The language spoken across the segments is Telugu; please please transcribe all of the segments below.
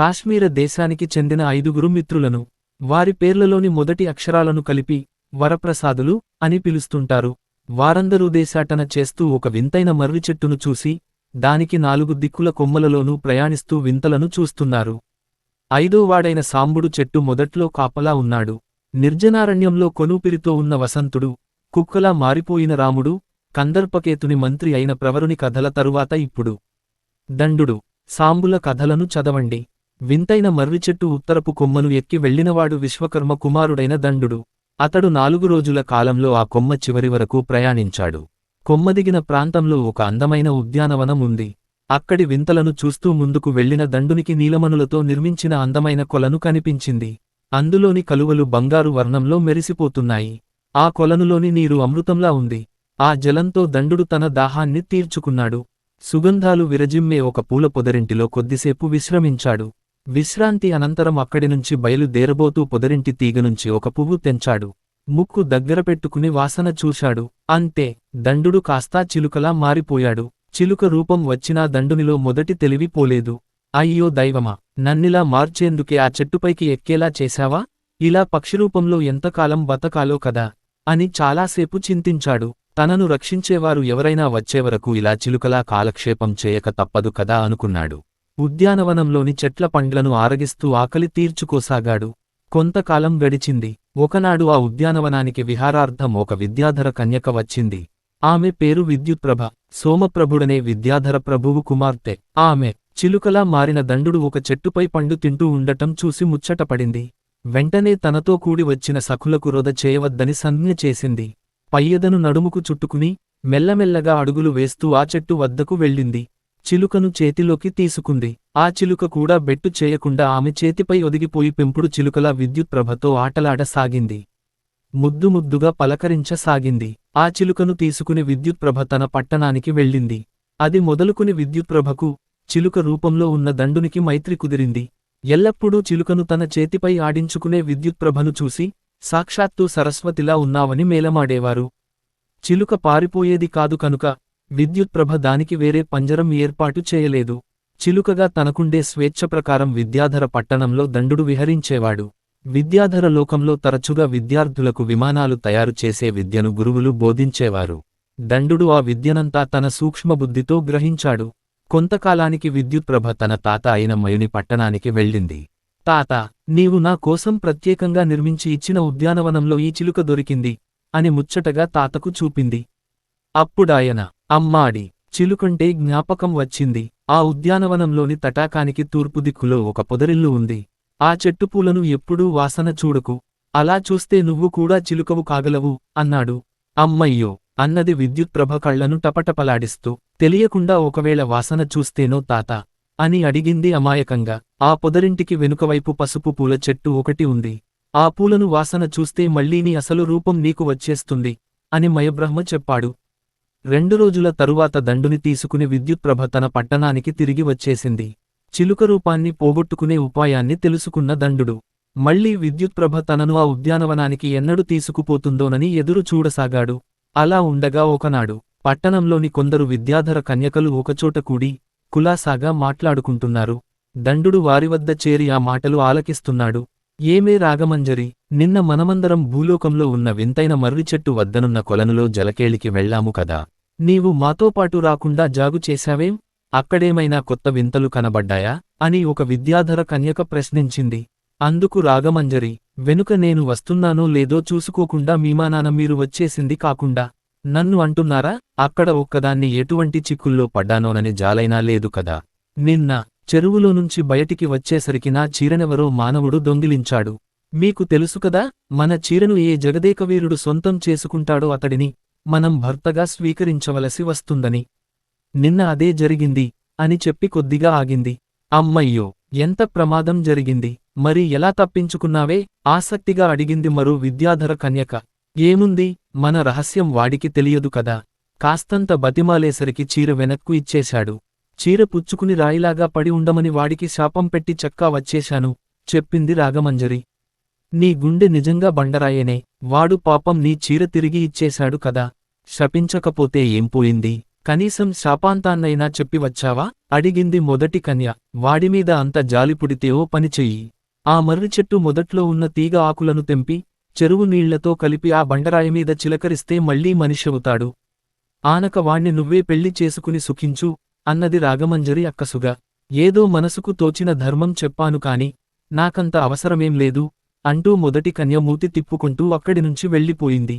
కాశ్మీర దేశానికి చెందిన ఐదుగురు మిత్రులను వారి పేర్లలోని మొదటి అక్షరాలను కలిపి వరప్రసాదులు అని పిలుస్తుంటారు. వారందరూ దేశాటన చేస్తూ ఒక వింతైన మర్రి చెట్టును చూసి దానికి నాలుగు దిక్కుల కొమ్మలలోనూ ప్రయాణిస్తూ వింతలను చూస్తున్నారు. ఐదోవాడైన సాంబుడు చెట్టు మొదట్లో కాపలా ఉన్నాడు. నిర్జనారణ్యంలో కొనూపిరితో ఉన్న వసంతుడు కుక్కలా మారిపోయిన రాముడు కందర్పకేతుని మంత్రి అయిన ప్రవరుని కథల తరువాత ఇప్పుడు. దండుడు సాంబుల కథలను చదవండి. వింతైన మర్రిచెట్టు ఉత్తరపు కొమ్మను ఎక్కి వెళ్ళినవాడు విశ్వకర్మ కుమారుడైన దండుడు. అతడు నాలుగు రోజుల కాలంలో ఆ కొమ్మ చివరి వరకు ప్రయాణించాడు. కొమ్మదిగిన ప్రాంతంలో ఒక అందమైన ఉద్యానవనం ఉంది. అక్కడి వింతలను చూస్తూ ముందుకు వెళ్ళిన దండునికి నీలమనులతో నిర్మించిన అందమైన కొలను కనిపించింది. అందులోని కలువలు బంగారు వర్ణంలో మెరిసిపోతున్నాయి. ఆ కొలనులోని నీరు అమృతంలా ఉంది. ఆ జలంతో దండుడు తన దాహాన్ని తీర్చుకున్నాడు. సుగంధాలు విరజిమ్మే ఒక పూల పొదరింటిలో కొద్దిసేపు విశ్రమించాడు. విశ్రాంతి అనంతరం అక్కడి నుంచి బయలుదేరబోతూ పొదరింటి తీగనుంచి ఒక పువ్వు తెంచాడు. ముక్కు దగ్గర పెట్టుకుని వాసన చూశాడు. అంతే దండుడు కాస్తా చిలుకలా మారిపోయాడు. చిలుక రూపం వచ్చినా దండునిలో మొదటి తెలివి పోలేదు. అయ్యో దైవమా నన్నిలా మార్చేందుకే ఆ చెట్టుపైకి ఎక్కేలా చేశావా? ఇలా పక్షిరూపంలో ఎంతకాలం బతకాలో కదా? అని చాలాసేపు చింతించాడు. తనను రక్షించేవారు ఎవరైనా వచ్చేవరకు ఇలా చిలుకలా కాలక్షేపం చేయక తప్పదు కదా అనుకున్నాడు. ఉద్యానవనంలోని చెట్ల పండ్లను ఆరగిస్తూ ఆకలి తీర్చుకోసాగాడు. కొంతకాలం గడిచింది. ఒకనాడు ఆ ఉద్యానవనానికి విహారార్థం ఒక విద్యాధర కన్యక వచ్చింది. ఆమె పేరు విద్యుత్ప్రభ. సోమప్రభుడనే విద్యాధర ప్రభువు కుమార్తె. ఆమె చిలుకలా మారిన దండుడు ఒక చెట్టుపై పండు తింటూ ఉండటం చూసి ముచ్చటపడింది వెంటనే తనతో కూడి వచ్చిన సఖులకు రొద చేయవద్దని సంజ్ఞ చేసింది. పయ్యదను నడుముకు చుట్టుకుని మెల్లమెల్లగా అడుగులు వేస్తూ ఆ చెట్టు వద్దకు వెళ్ళింది. చిలుకను చేతిలోకి తీసుకుంది. ఆ చిలుక కూడా బెట్టు చేయకుండా ఆమె చేతిపై ఒదిగిపోయి పెంపుడు చిలుకలా విద్యుత్ప్రభతో ఆటలాడసాగింది. ముద్దు ముద్దుగా పలకరించసాగింది. ఆ చిలుకను తీసుకుని విద్యుత్ప్రభ తన పట్టణానికి వెళ్ళింది. అది మొదలుకుని విద్యుత్ప్రభకు చిలుక రూపంలో ఉన్న దండునికి మైత్రి కుదిరింది. ఎల్లప్పుడూ చిలుకను తన చేతిపై ఆడించుకునే విద్యుత్ప్రభను చూసి సాక్షాత్తు సరస్వతిలా ఉన్నావని మేలమాడేవారు. చిలుక పారిపోయేది కాదు కనుక విద్యుత్ప్రభ దానికి వేరే పంజరం ఏర్పాటు చేయలేదు. చిలుకగా తనకుండే స్వేచ్ఛ ప్రకారం విద్యాధర పట్టణంలో దండుడు విహరించేవాడు. విద్యాధర లోకంలో తరచుగా విద్యార్థులకు విమానాలు తయారు చేసే విద్యను గురువులు బోధించేవారు. దండుడు ఆ విద్యనంతా తన సూక్ష్మబుద్ధితో గ్రహించాడు. కొంతకాలానికి విద్యుత్ప్రభ తన తాత అయిన మయుని పట్టణానికి వెళ్ళింది. తాత నీవు నా కోసం ప్రత్యేకంగా నిర్మించి ఇచ్చిన ఉద్యానవనంలో ఈ చిలుక దొరికింది అని ముచ్చటగా తాతకు చూపింది. అప్పుడాయన అమ్మాడి చిలుకంటే జ్ఞాపకం వచ్చింది. ఆ ఉద్యానవనంలోని తటాకానికి తూర్పు దిక్కులో ఒక పొదరిల్లు ఉంది. ఆ చెట్టుపూలను ఎప్పుడూ వాసన చూడకు. అలా చూస్తే నువ్వు కూడా చిలుకవు కాగలవు అన్నాడు. అమ్మయ్యో అన్నది విద్యుత్ప్రభ కళ్ళను టపటపలాడిస్తూ. తెలియకుండా ఒకవేళ వాసన చూస్తేనో తాత? అని అడిగింది అమాయకంగా. ఆ పొదరింటికి వెనుకవైపు పసుపు పూల చెట్టు ఒకటి ఉంది. ఆ పూలను వాసన చూస్తే మళ్ళీని అసలు రూపం నీకు వచ్చేస్తుంది అని మయబ్రహ్మ చెప్పాడు. రెండు రోజుల తరువాత దండుని తీసుకుని విద్యుత్ప్రభ తన పట్టణానికి తిరిగి వచ్చేసింది. చిలుక రూపాన్ని పోగొట్టుకునే ఉపాయాన్ని తెలుసుకున్న దండుడు. మళ్ళీ విద్యుత్ప్రభ తనను ఆ ఉద్యానవనానికి ఎన్నడు తీసుకుపోతుందోనని ఎదురు చూడసాగాడు. అలా ఉండగా ఒకనాడు పట్టణంలోని కొందరు విద్యాధర కన్యకలు ఒకచోట కూడి కులాసాగా మాట్లాడుకుంటున్నారు. దండుడు వారివద్ద చేరి ఆ మాటలు ఆలకిస్తున్నాడు. ఏమే రాగమంజరి? నిన్న మనమందరం భూలోకంలో ఉన్న వింతైన మర్రి చెట్టు వద్దనున్న కొలనులో జలకేళికి వెళ్ళాము కదా. నీవు మాతోపాటు రాకుండా జాగు చేశావేం? అక్కడేమైనా కొత్త వింతలు కనబడ్డాయా? అని ఒక విద్యాధర కన్యక ప్రశ్నించింది. అందుకు రాగమంజరి వెనుక నేను వస్తున్నానో లేదో చూసుకోకుండా మీమానాన మీరు వచ్చేసింది కాకుండా. నన్ను అంటున్నారా? అక్కడ ఒక్కదాన్ని ఎటువంటి చిక్కుల్లో పడ్డానోనని జాలైనా లేదు కదా. నిన్న చెరువులో నుంచి బయటికి వచ్చేసరికి నా చీరనెవరో మానవుడు దొంగిలించాడు. మీకు తెలుసుకదా మన చీరను ఏ జగదేకవీరుడు సొంతం చేసుకుంటాడో అతడిని మనం భర్తగా స్వీకరించవలసి వస్తుందని. నిన్న అదే జరిగింది అని చెప్పి కొద్దిగా ఆగింది. అమ్మయ్యో ఎంత ప్రమాదం జరిగింది మరి ఎలా తప్పించుకున్నావే? ఆసక్తిగా అడిగింది మరో విద్యాధర కన్యక. ఏముంది మన రహస్యం వాడికి తెలియదు కదా. కాస్తంత బతిమాలేసరికి చీర వెనక్కు ఇచ్చేశాడు. చీర పుచ్చుకుని రాయిలాగా పడి ఉండమని వాడికి శాపం పెట్టి చక్కా వచ్చేశాను చెప్పింది రాగమంజరి. నీ గుండె నిజంగా బండరాయేనే వాడు పాపం నీ చీర తిరిగి ఇచ్చేశాడు కదా. శపించకపోతే ఏం పోయింది? కనీసం శాపాంతాన్నైనా చెప్పి వచ్చావా? అడిగింది మొదటి కన్య. వాడిమీద అంత జాలిపుడితేవో పనిచెయ్యి ఓ ఆ మర్రి చెట్టు మొదట్లో ఉన్న తీగ ఆకులను తెంపి చెరువు నీళ్ళతో కలిపి ఆ బండరాయిమీద చిలకరిస్తే మళ్ళీ మనిషవుతాడు ఆనక వాణ్ణి నువ్వే పెళ్ళి చేసుకుని సుఖించు అన్నది రాగమంజరి అక్కసుగా ఏదో మనసుకు తోచిన ధర్మం చెప్పాను కాని నాకంత అవసరమేం లేదు అంటూ మొదటి కన్య మూతి తిప్పుకుంటూ అక్కడినుంచి వెళ్ళిపోయింది.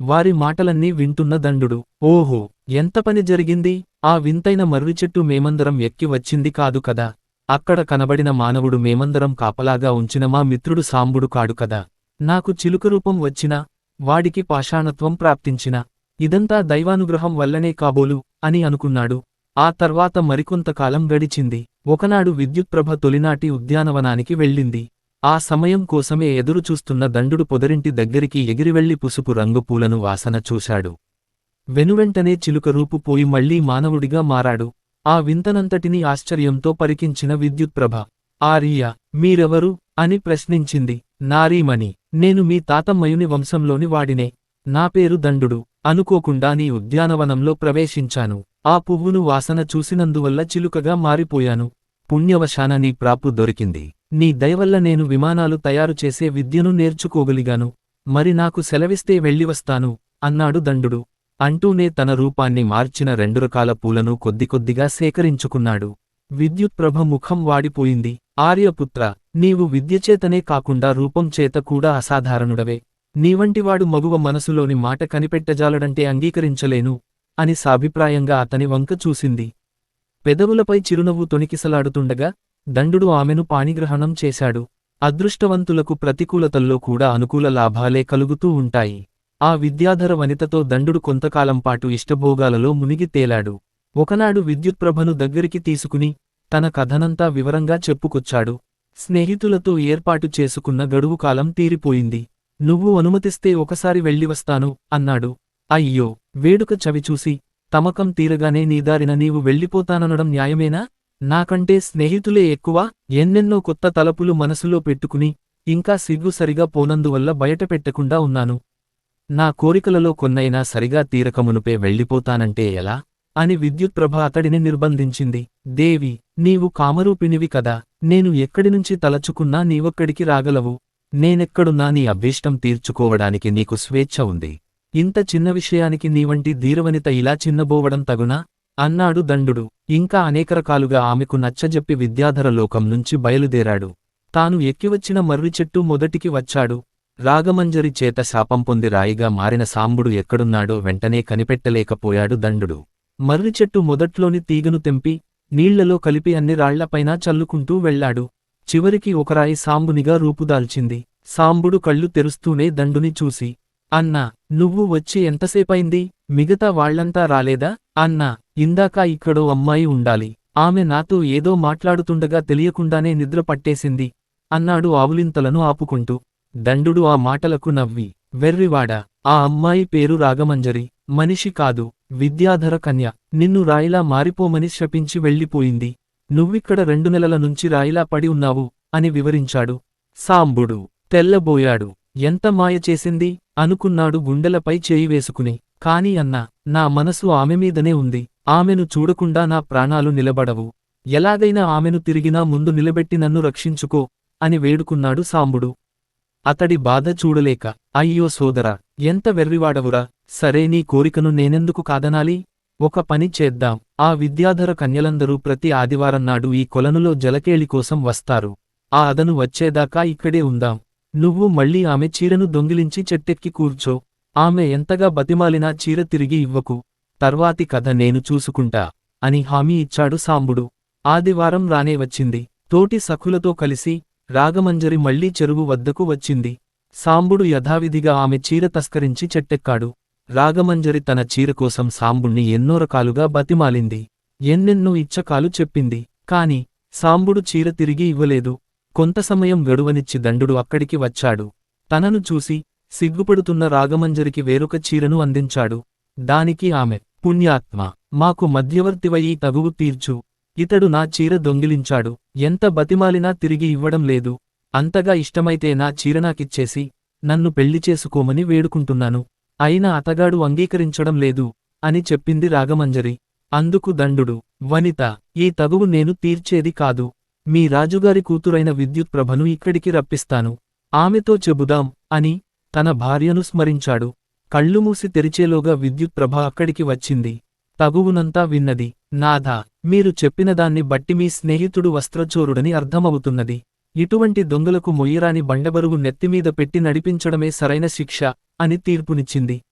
వారి మాటలన్నీ వింటున్న దండుడు ఓహో ఎంత పని జరిగింది? ఆ వింతైన మర్రి చెట్టు మేమందరం ఎక్కి వచ్చింది కాదు కదా? అక్కడ కనబడిన మానవుడు మేమందరం కాపలాగా ఉంచిన మా మిత్రుడు సాంబుడు కాడు కదా? నాకు చిలుక రూపం వచ్చినా వాడికి పాషాణత్వం ప్రాప్తించిన ఇదంతా దైవానుగ్రహం వల్లనే కాబోలు అని అనుకున్నాడు. ఆ తర్వాత మరికొంతకాలం గడిచింది. ఒకనాడు విద్యుత్ప్రభ తొలినాటి ఉద్యానవనానికి వెళ్ళింది. ఆ సమయం కోసమే ఎదురుచూస్తున్న దండుడు పొదరింటి దగ్గరికి ఎగిరివెళ్ళి పుసుపు రంగు పూలను వాసన చూశాడు. వెనువెంటనే చిలుక రూపు పోయి మళ్ళీ మానవుడిగా మారాడు. ఆ వింతనంతటినీ ఆశ్చర్యంతో పరికించిన విద్యుత్ప్రభ ఆర్య మీరెవరు అని ప్రశ్నించింది. నారీమణి నేను మీ తాతమ్మయుని వంశంలోని వాడినే. నా పేరు దండుడు. అనుకోకుండా నీ ఉద్యానవనంలో ప్రవేశించాను. ఆ పువ్వును వాసన చూసినందువల్ల చిలుకగా మారిపోయాను. పుణ్యవశాన నీ ప్రాపు దొరికింది. నీ దయవల్ల నేను విమానాలు తయారు చేసే విద్యను నేర్చుకోగలిగాను. మరి నాకు సెలవిస్తే వెళ్ళివస్తాను అన్నాడు దండుడు. అంటూనే తన రూపాన్ని మార్చిన రెండు రకాల పూలను కొద్ది కొద్దిగా సేకరించుకున్నాడు. విద్యుత్ప్రభ ముఖం వాడిపోయింది. ఆర్యపుత్ర నీవు విద్యచేతనే కాకుండా రూపం చేత కూడా అసాధారణుడవే. నీవంటివాడు మగువ మనసులోని మాట కనిపెట్టజాలడంటే అంగీకరించలేను అని సాభిప్రాయంగా అతని వంక చూసింది. పెదవులపై చిరునవ్వు తొణికిసలాడుతుండగా దండుడు ఆమెను పాణిగ్రహణం చేశాడు. అదృష్టవంతులకు ప్రతికూలతల్లో కూడా అనుకూల లాభాలే కలుగుతూ ఉంటాయి. ఆ విద్యాధర వనితతో దండుడు కొంతకాలంపాటు ఇష్టభోగాలలో మునిగి తేలాడు. ఒకనాడు విద్యుత్ప్రభను దగ్గరికి తీసుకుని తన కథనంతా వివరంగా చెప్పుకొచ్చాడు. స్నేహితులతో ఏర్పాటు చేసుకున్న గడువుకాలం తీరిపోయింది. నువ్వు అనుమతిస్తే ఒకసారి వెళ్ళివస్తాను అన్నాడు. అయ్యో వేడుక చవిచూసి తమకం తీరగానే నీదారిన నీవు వెళ్ళిపోతాననడం న్యాయమేనా? నాకంటే స్నేహితులే ఎక్కువ ఎన్నెన్నో కొత్త తలపులు మనసులో పెట్టుకుని ఇంకా సిగ్గు సరిగా పోనందువల్ల బయటపెట్టకుండా ఉన్నాను. నా కోరికలలో కొన్నైనా సరిగా తీరకమునుపే వెళ్ళిపోతానంటే ఎలా? అని విద్యుత్ప్రభ అతడిని నిర్బంధించింది. దేవి నీవు కామరూపిణివి కదా నేను ఎక్కడినుంచి తలచుకున్నా నీవొక్కడికి రాగలవు. నేనెక్కడున్నా నీ అభీష్టం తీర్చుకోవడానికి నీకు స్వేచ్ఛ ఉంది. ఇంత చిన్న విషయానికి నీవంటి ధీరవనిత ఇలా చిన్నబోవడం తగునా? అన్నాడు దండుడు. ఇంకా అనేక రకాలుగా ఆమెకు నచ్చజెప్పి విద్యాధర లోకం నుంచి బయలుదేరాడు. తాను ఎక్కివచ్చిన మర్రి చెట్టు మొదటికి వచ్చాడు. రాగమంజరి చేత శాపం పొంది రాయిగా మారిన సాంబుడు ఎక్కడున్నాడో వెంటనే కనిపెట్టలేకపోయాడు దండుడు. మర్రి చెట్టు మొదట్లోని తీగను తెంపి నీళ్ళలో కలిపి అన్ని రాళ్ళపైనా చల్లుకుంటూ వెళ్ళాడు చివరికి ఒకరాయి సాంబునిగా రూపుదాల్చింది. సాంబుడు కళ్ళు తెరుస్తూనే దండుని చూసి అన్నా నువ్వు వచ్చి ఎంతసేపైంది? మిగతా వాళ్ళంతా రాలేదా? అన్నా ఇందాక ఇక్కడో అమ్మాయి ఉండాలి. ఆమె నాతో ఏదో మాట్లాడుతుండగా తెలియకుండానే నిద్ర పట్టేసింది అన్నాడు ఆవులింతలను ఆపుకుంటూ. దండుడు ఆ మాటలకు నవ్వి వెర్రివాడా ఆ అమ్మాయి పేరు రాగమంజరి మనిషి కాదు విద్యాధర కన్య. నిన్ను రాయిలా మారిపోమని శపించి వెళ్ళిపోయింది. నువ్విక్కడ రెండు నెలల నుంచి రాయిలా పడి ఉన్నావు అని వివరించాడు. సాంబుడు తెల్లబోయాడు. ఎంత మాయ చేసింది? అనుకున్నాడు గుండెలపై చేయి వేసుకుని. కాని అన్నా నా మనసు ఆమె మీదనే ఉంది. ఆమెను చూడకుండా నా ప్రాణాలు నిలబడవు. ఎలాగైనా ఆమెను తిరిగినా ముందు నిలబెట్టి నన్ను రక్షించుకో అని వేడుకున్నాడు సాంబుడు. అతడి బాధ చూడలేక అయ్యో సోదరా ఎంత వెర్రివాడవురా. సరే నీ కోరికను నేనెందుకు కాదనాలి? ఒక పని చేద్దాం. ఆ విద్యాధర కన్యలందరూ ప్రతి ఆదివారం నాడు ఈ కొలనులో జలకేళి కోసం వస్తారు. ఆ అదను వచ్చేదాకా ఇక్కడే ఉందాం. నువ్వు మళ్ళీ ఆమె చీరను దొంగిలించి చెట్టెక్కి కూర్చో. ఆమె ఎంతగా బతిమాలినా చీర తిరిగి ఇవ్వకు. తర్వాతి కథ నేను చూసుకుంటా. అని హామీ ఇచ్చాడు సాంబుడు. ఆదివారం రానే వచ్చింది. తోటి సఖులతో కలిసి రాగమంజరి మళ్ళీ చెరువు వద్దకు వచ్చింది. సాంబుడు యథావిధిగా ఆమె చీర తస్కరించి చెట్టెక్కాడు. రాగమంజరి తన చీర కోసం సాంబుణ్ణి ఎన్నో రకాలుగా బతిమాలింది. ఎన్నెన్నో ఇచ్చకాలు చెప్పింది. కాని సాంబుడు చీర తిరిగి ఇవ్వలేదు. కొంత సమయం గడువనిచ్చి దండుడు అక్కడికి వచ్చాడు. తనను చూసి సిగ్గుపడుతున్న రాగమంజరికి వేరొక చీరను అందించాడు. దానికి ఆమె పుణ్యాత్మ మాకు మధ్యవర్తివయి తగువు తీర్చు. ఇతడు నా చీర దొంగిలించాడు. ఎంత బతిమాలినా తిరిగి ఇవ్వడం లేదు. అంతగా ఇష్టమైతే నా చీర నాకిచ్చేసి నన్ను పెళ్ళి చేసుకోమని వేడుకుంటున్నాను. అయినా అతగాడు అంగీకరించడం లేదు అని చెప్పింది రాగమంజరి అందుకు దండుడు వనిత ఈ తగువు నేను తీర్చేది కాదు. మీ రాజుగారి కూతురైన విద్యుత్ ప్రభను ఇక్కడికి రప్పిస్తాను. ఆమెతో చెబుదాం అని తన భార్యను స్మరించాడు. కళ్ళు మూసి తెరిచేలోగా విద్యుత్ ప్రభ అక్కడికి వచ్చింది. తగువునంతా విన్నది. నాథా మీరు చెప్పినదాన్ని బట్టి మీ స్నేహితుడు వస్త్రచోరుడని అర్థమవుతున్నది. ఇటువంటి దొంగలకు మొయ్యరాని బండబరుగు నెత్తిమీద పెట్టి నడిపించడమే సరైన శిక్ష అని తీర్పునిచ్చింది.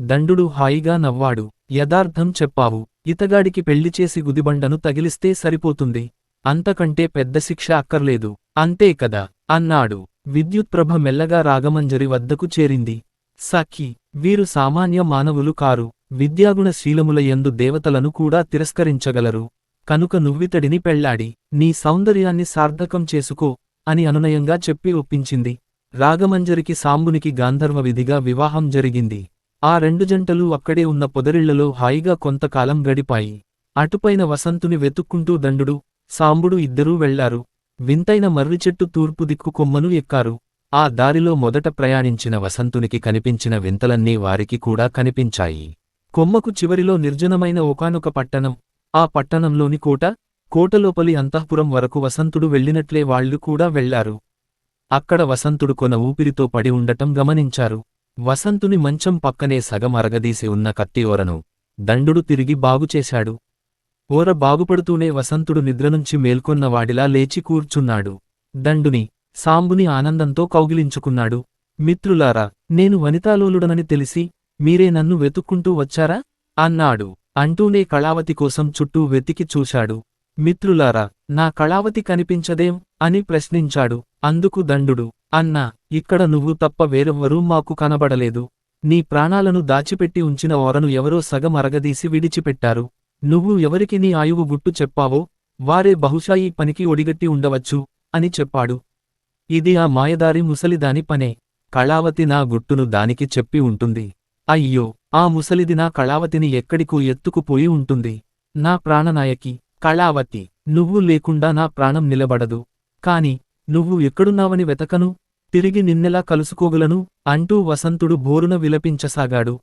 దండుడు హాయిగా నవ్వాడు. యథార్థం చెప్పావు. ఇతగాడికి పెళ్ళిచేసి గుదిబండను తగిలిస్తే సరిపోతుంది. అంతకంటే పెద్ద శిక్ష అక్కర్లేదు. అంతే కదా? అన్నాడు. విద్యుత్ప్రభ మెల్లగా రాగమంజరి వద్దకు చేరింది. సఖి వీరు సామాన్య మానవులు కారు. విద్యాగుణ శీలముల యందు దేవతలను కూడా తిరస్కరించగలరు. కనుక నువ్వితడిని పెళ్ళాడి నీ సౌందర్యాన్ని సార్థకం చేసుకో అని అనునయంగా చెప్పి ఒప్పించింది. రాగమంజరికి సాంబునికి గాంధర్వ విధిగా వివాహం జరిగింది. ఆ రెండు జంటలు అక్కడే ఉన్న పొదరిళ్ళలో హాయిగా కొంతకాలం గడిపాయి. అటుపైన వసంతుని వెతుక్కుంటూ దండుడు సాంబుడు ఇద్దరూ వెళ్ళారు. వింతైన మర్రి చెట్టు తూర్పు దిక్కు కొమ్మను ఎక్కారు. ఆ దారిలో మొదట ప్రయాణించిన వసంతునికి కనిపించిన వింతలన్నీ వారికి కూడా కనిపించాయి. కొమ్మకు చివరిలో నిర్జనమైన ఒకానొక పట్టణం ఆ పట్టణంలోని కోట కోటలోపలి అంతఃపురం వరకు వసంతుడు వెళ్ళినట్లే వాళ్ళు కూడా వెళ్ళారు అక్కడ వసంతుడు కొన ఊపిరితో పడి ఉండటం గమనించారు. వసంతుని మంచం పక్కనే సగం అరగదీసి ఉన్న కత్తి ఓరను దండుడు తిరిగి బాగుచేశాడు ఓర బాగుపడుతూనే వసంతుడు నిద్రనుంచి మేల్కొన్నవాడిలా లేచి కూర్చున్నాడు. దండుని సాంబుని ఆనందంతో కౌగిలించుకున్నాడు. మిత్రులారా నేను వనితాలోలుడనని తెలిసి మీరే నన్ను వెతుక్కుంటూ వచ్చారా? అన్నాడు. అంటూనే కళావతి కోసం చుట్టూ వెతికి చూశాడు. మిత్రులారా నా కళావతి కనిపించదేం? అని ప్రశ్నించాడు. అందుకు దండుడు. అన్నా ఇక్కడ నువ్వు తప్ప వేరెవ్వరూ మాకు కనబడలేదు. నీ ప్రాణాలను దాచిపెట్టి ఉంచిన ఓరను ఎవరో సగం అరగదీసి విడిచిపెట్టారు. నువ్వు ఎవరికి నీ ఆయువు గుట్టు చెప్పావో వారే బహుశా ఈ పనికి ఒడిగట్టి ఉండవచ్చు అని చెప్పాడు. ఇది ఆ మాయదారి ముసలిదాని పనే. కళావతి నా గుట్టును దానికి చెప్పి ఉంటుంది. అయ్యో! ఆ ముసలిది నా కళావతిని ఎక్కడికో ఎత్తుకుపోయి ఉంటుంది. నా ప్రాణనాయకి కళావతి నువ్వు లేకుండా నా ప్రాణం నిలబడదు. కాని నువ్వు ఎక్కడున్నావని వెతకను తిరిగి నిన్నెలా కలుసుకోగలను అంటూ వసంతుడు బోరున విలపించసాగాడు.